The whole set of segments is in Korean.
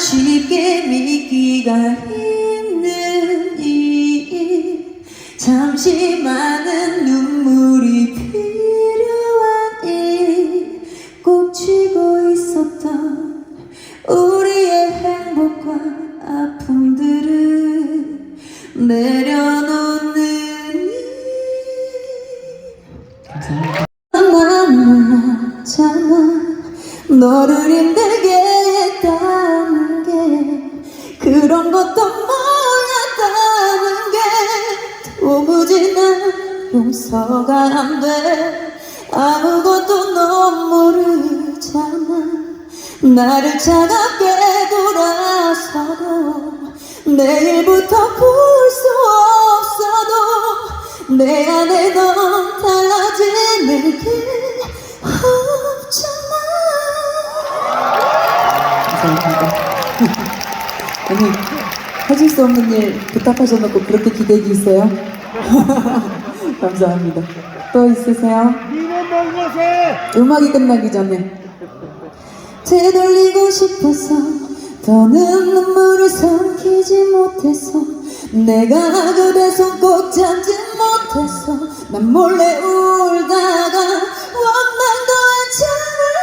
쉽게 믿기가 힘든 일 잠시 많은 눈물이 필요한 일 꼭 쥐고 있었던 우리의 행복과 아픔들을 내려놓는 일 감사합니다. 난 몰랐잖아 너를 힘들게 게 그런 것도 몰랐다는 게 도무지 난 용서가 안 돼. 아무것도 넌 모르잖아. 나를 차갑게 돌아서도 내일부터 볼 수 없어도 내 안에 넌 달라지는 게 없잖아. 감사합니다 아니 해줄 수 없는 일 부탁하셔놓고 그렇게 기대기 있어요? 감사합니다 또 있으세요? 음악이 끝나기 전에 되돌리고 싶어서 더는 눈물을 삼키지 못해서 내가 그대 손 꼭 잡지 못해서 난 몰래 울다가 원망도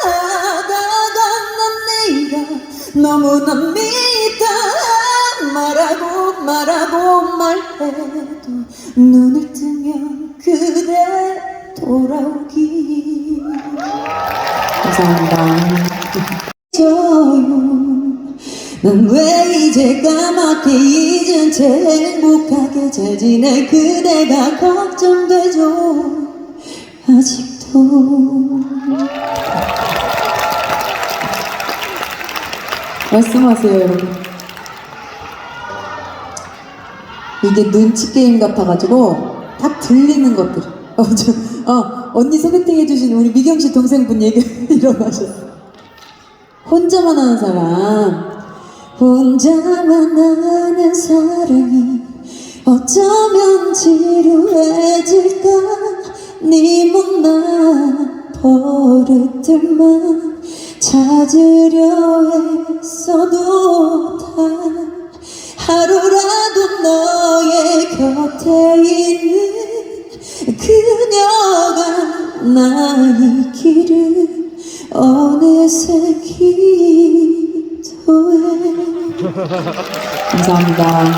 하다가 난 네가 너무나 믿다 말하고 말하고 말해도 눈을 뜨면 그대 돌아오기. 감사합니다. 난왜 이제 까맣게 잊은 채 행복하게 잘 지내 그대가 걱정되죠? 아직도. 말씀하세요 여러분 이게 눈치 게임 같아가지고 딱 들리는 것들 어, 저, 어 언니 소개팅 해주신 우리 미경 씨 동생분 얘기 일어나셨어. 혼자만 하는 사람. 혼자만 하는 사랑이 어쩌면 지루해질까? 네 못난 버릇들만 찾으려 했어도 단 곁에 있는 그녀가 나의 길을 어느새 기도해. 감사합니다